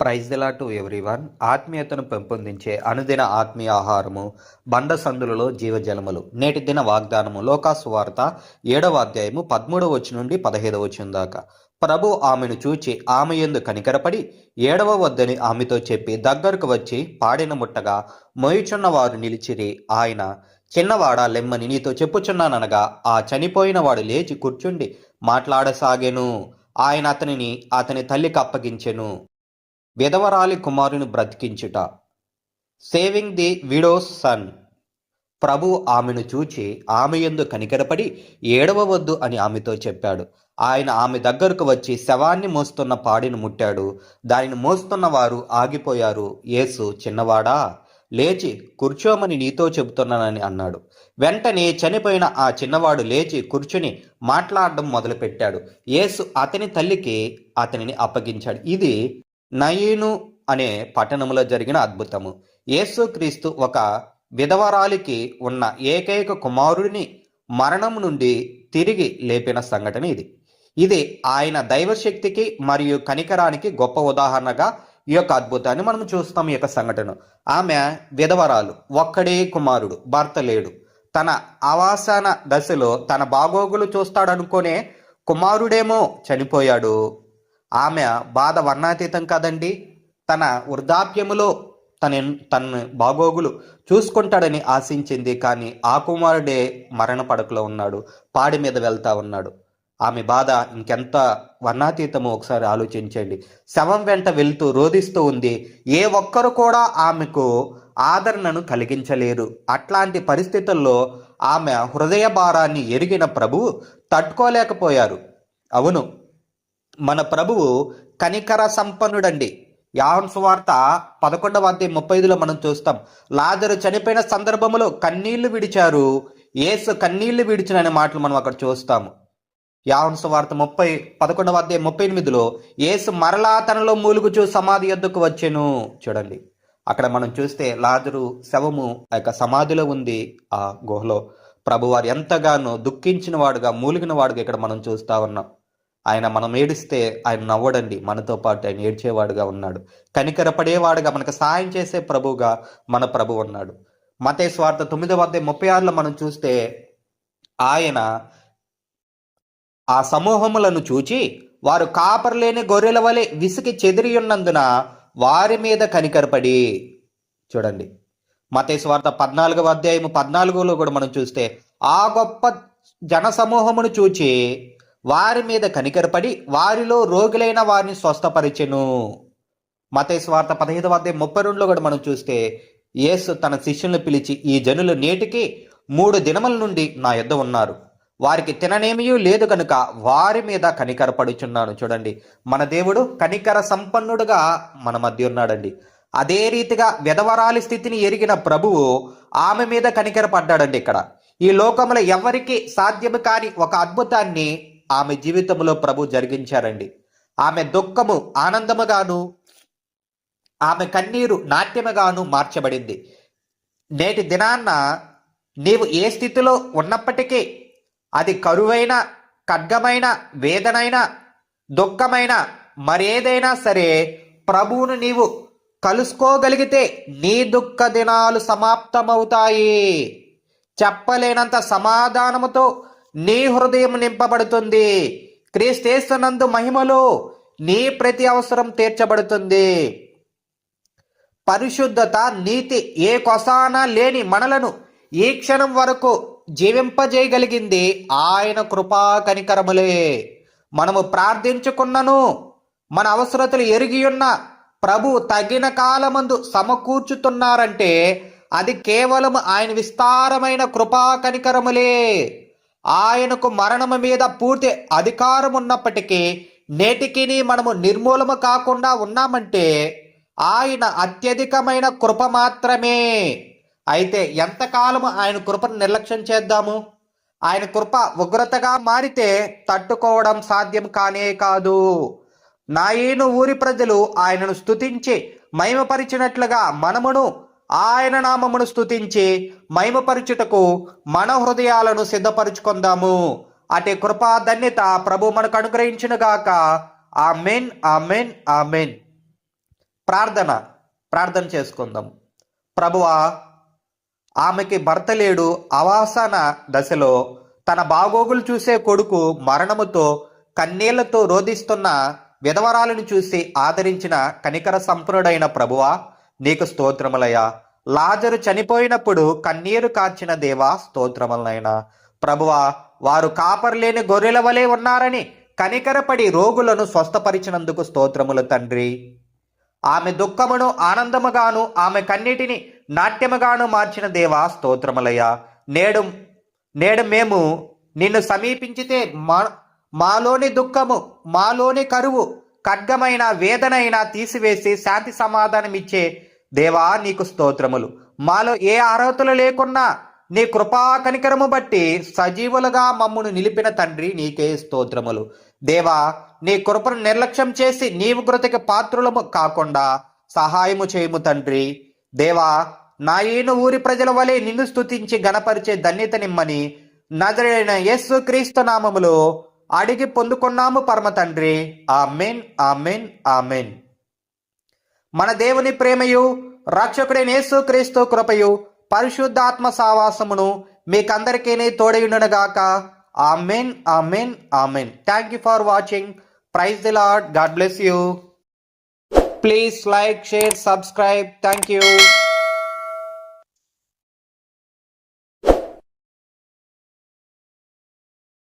Praise దిలా to everyone. ఆత్మీయతను పెంపొందించే అనుదిన ఆత్మీయ ఆహారము బండ సందులలో జీవజలములు. నేటి దిన వాగ్దానము లోకాసు వార్త ఏడవ అధ్యాయము పదమూడవ వచ్చి నుండి పదహైదవ వచ్చిన దాకా. ప్రభు ఆమెను చూచి ఆమె ఎందు కనికరపడి ఏడవ వద్దని ఆమెతో చెప్పి దగ్గరకు వచ్చి పాడిన ముట్టగా మోయుచున్న వారు నిలిచిరి ఆయన చిన్నవాడా లెమ్మని నీతో చెప్పుచున్నాననగా ఆ చనిపోయిన వాడు లేచి కూర్చుండి మాట్లాడసాగెను. ఆయన అతనిని అతని తల్లికి అప్పగించెను. విధవరాలి కుమారుని బ్రతికించుట. సేవింగ్ ది విడోస్ సన్ ప్రభు ఆమెను చూచి ఆమె ఎందు కనికరపడి ఏడవ వద్దు అని ఆమెతో చెప్పాడు. ఆయన ఆమె దగ్గరకు వచ్చి శవాన్ని మోస్తున్న పాడిని ముట్టాడు. దానిని మోస్తున్న వారు ఆగిపోయారు. యేసు చిన్నవాడా? లేచి కూర్చోమని నీతో చెబుతున్నానని అన్నాడు. వెంటనే చనిపోయిన ఆ చిన్నవాడు లేచి కూర్చుని మాట్లాడడం మొదలుపెట్టాడు. యేసు అతని తల్లికి అతనిని అప్పగించాడు. ఇది నయీను అనే పట్టణంలో జరిగిన అద్భుతము. యేసుక్రీస్తు ఒక విధవరాలికి ఉన్న ఏకైక కుమారుడిని మరణం నుండి తిరిగి లేపిన సంఘటన ఇది. ఇది ఆయన దైవశక్తికి మరియు కనికరానికి గొప్ప ఉదాహరణగా ఈ యొక్క అద్భుతాన్ని మనం చూస్తాం ఈ యొక్క సంఘటన. ఆమె విధవరాలు ఒక్కడే కుమారుడు భర్త లేడు. తన ఆవాసన దశలో తన బాగోగులు చూస్తాడనుకునే కుమారుడేమో చనిపోయాడు. ఆమె బాధ వర్ణాతీతం కాదండి. తన వృద్ధాప్యములో తన తన బాగోగులు చూసుకుంటాడని ఆశించింది. కానీ ఆ కుమారుడే మరణ పడకలో ఉన్నాడు. పాడి మీద వెళ్తా ఉన్నాడు. ఆమె బాధ ఇంకెంత వర్ణాతీతమో ఒకసారి ఆలోచించండి. శవం వెంట వెళ్తూ రోధిస్తూ ఉంది. ఏ ఒక్కరు కూడా ఆమెకు ఆదరణను కలిగించలేరు. అట్లాంటి పరిస్థితుల్లో ఆమె హృదయ భారాన్ని ఎరిగిన ప్రభు తట్టుకోలేకపోయారు. అవును మన ప్రభువు కనికర సంపన్నుడండి. యాహన్ సువార్త పదకొండవ అధ్యాయం ముప్పై ఐదులో మనం చూస్తాం. లాజరు చనిపోయిన సందర్భంలో కన్నీళ్ళు విడిచారు. ఏసు కన్నీళ్ళు విడిచిననే మాటలు మనం అక్కడ చూస్తాము. యాహన్ సువార్త ముప్పై పదకొండవ అధ్యాయం ముప్పై ఎనిమిదిలో ఏసు మరలా తనలో మూలుగుచూ సమాధి ఎద్దుకు వచ్చెను. చూడండి. అక్కడ మనం చూస్తే లాజరు శవము ఆ యొక్క సమాధిలో ఉంది ఆ గుహలో. ప్రభువారు ఎంతగానో దుఃఖించిన వాడుగా మూలిగిన వాడుగా ఇక్కడ మనం చూస్తా ఉన్నాం. ఆయన మనం ఏడిస్తే ఆయన నవ్వడండి. మనతో పాటు ఆయన ఏడ్చేవాడుగా ఉన్నాడు. కనికరపడేవాడుగా మనకు సాయం చేసే ప్రభువుగా మన ప్రభు ఉన్నాడు. మతే స్వార్థ తొమ్మిదవ అధ్యాయం ముప్పై ఆరులో మనం చూస్తే ఆయన ఆ సమూహములను చూచి వారు కాపర్లేని గొర్రెల వలె విసికి చెదిరి ఉన్నందున వారి మీద కనికరపడి చూడండి. మతే స్వార్థ పద్నాలుగవ అధ్యాయము పద్నాలుగులో కూడా మనం చూస్తే ఆ గొప్ప జన సమూహమును చూచి వారి మీద కనికరపడి వారిలో రోగులైన వారిని స్వస్థపరిచెను. మతే స్వార్థ పదహైదవ అధ్యాయం ముప్పై రెండులో కూడా మనం చూస్తే యేసు తన శిష్యులను పిలిచి ఈ జనులు నేటికి మూడు దినముల నుండి నా యొద్ద ఉన్నారు. వారికి తిననేమియూ లేదు కనుక వారి మీద కనికరపడుచున్నాను. చూడండి మన దేవుడు కనికర సంపన్నుడుగా మన మధ్య ఉన్నాడండి. అదే రీతిగా విధవరాలి స్థితిని ఎరిగిన ప్రభువు ఆమె మీద కనికరపడ్డాడండి ఇక్కడ. ఈ లోకంలో ఎవరికి సాధ్యము కాని ఒక అద్భుతాన్ని ఆమె జీవితంలో ప్రభు జరిగించారండి. ఆమె దుఃఖము ఆనందముగాను ఆమె కన్నీరు నాట్యముగాను మార్చబడింది. నేటి దినాన్న నీవు ఏ స్థితిలో ఉన్నప్పటికీ అది కరువైన ఖడ్గమైన వేదనైన దుఃఖమైన మరేదైనా సరే ప్రభువును నీవు కలుసుకోగలిగితే నీ దుఃఖ దినాలు సమాప్తమవుతాయి. చెప్పలేనంత సమాధానముతో నీ హృదయం నింపబడుతుంది. క్రీస్తేస్తున్నందు మహిమలో నీ ప్రతి అవసరం తీర్చబడుతుంది. పరిశుద్ధత నీతి ఏ కొసాన లేని మనలను ఈ క్షణం వరకు జీవింపజేయగలిగింది ఆయన కృపా కనికరములే. మనము ప్రార్థించుకున్నను మన అవసరతలు ఎరిగి ఉన్న ప్రభు తగిన కాలమందు సమకూర్చుతున్నారంటే అది కేవలం ఆయన విస్తారమైన కృపా కనికరములే. ఆయనకు మరణము మీద పూర్తి అధికారం ఉన్నప్పటికీ నేటికి మనము నిర్మూలము కాకుండా ఉన్నామంటే ఆయన అత్యధికమైన కృప మాత్రమే. అయితే ఎంతకాలము ఆయన కృపను నిర్లక్ష్యం చేద్దాము? ఆయన కృప ఉగ్రతగా మారితే తట్టుకోవడం సాధ్యం కానే కాదు. నాయను ఊరి ప్రజలు ఆయనను స్తుతించి మహిమపరిచినట్లుగా మనమును ఆయన నామమును స్థుతించి మహిమపరచుటకు మన హృదయాలను సిద్ధపరుచుకుందాము. అటే కృపా ధన్యత ప్రభు మనకు ఆ ఆమెన్ ఆమెన్ ఆమెన్. ప్రార్థన ప్రార్థన చేసుకుందాం. ప్రభువా ఆమెకి భర్త లేడు. అవాసన దశలో తన బాగోగులు చూసే కొడుకు మరణముతో కన్నీళ్ళతో రోధిస్తున్న విధవరాలను చూసి ఆదరించిన కనికర సంపన్నుడైన ప్రభువా నీకు స్తోత్రములయ్యా. లాజరు చనిపోయినప్పుడు కన్నీరు కార్చిన దేవా స్తోత్రములనైనా. ప్రభువా వారు కాపర్లేని గొర్రెల వలె ఉన్నారని కనికరపడి రోగులను స్వస్థపరిచినందుకు స్తోత్రములు తండ్రి. ఆమె దుఃఖమును ఆనందముగాను ఆమె కన్నిటిని నాట్యముగాను మార్చిన దేవా స్తోత్రములయ్యా. నేడు నేడు మేము నిన్ను సమీపించితే మా మాలోని దుఃఖము మాలోని కరువు ఖడ్గమైన వేదనైనా తీసివేసి శాంతి సమాధానం ఇచ్చే దేవా నీకు స్తోత్రములు. మాలో ఏ అర్హతలు లేకున్నా నీ కృపా కనికరము బట్టి సజీవులుగా మమ్మును నిలిపిన తండ్రి నీకే స్తోత్రములు. దేవా నీ కృపను నిర్లక్ష్యం చేసి నీవు కృతకి పాత్రులము కాకుండా సహాయము చేయము తండ్రి. దేవా నా ఈను ఊరి ప్రజల వలె నిన్ను స్తుతించి గణపరిచే ధన్యత నిమ్మని నజరైన యేసు క్రీస్తు నామములో అడిగి పొందుకున్నాము పరమ తండ్రి. Amen amen amen. మన దేవుని ప్రేమయు రక్షకుడైన యేసు క్రీస్తు కృపయు పరిశుద్ధాత్మ సావాసమును మీకందరికీ తోడయుండునుగాక. Amen amen amen. Thank you for watching praise the Lord God bless you please like share subscribe thank you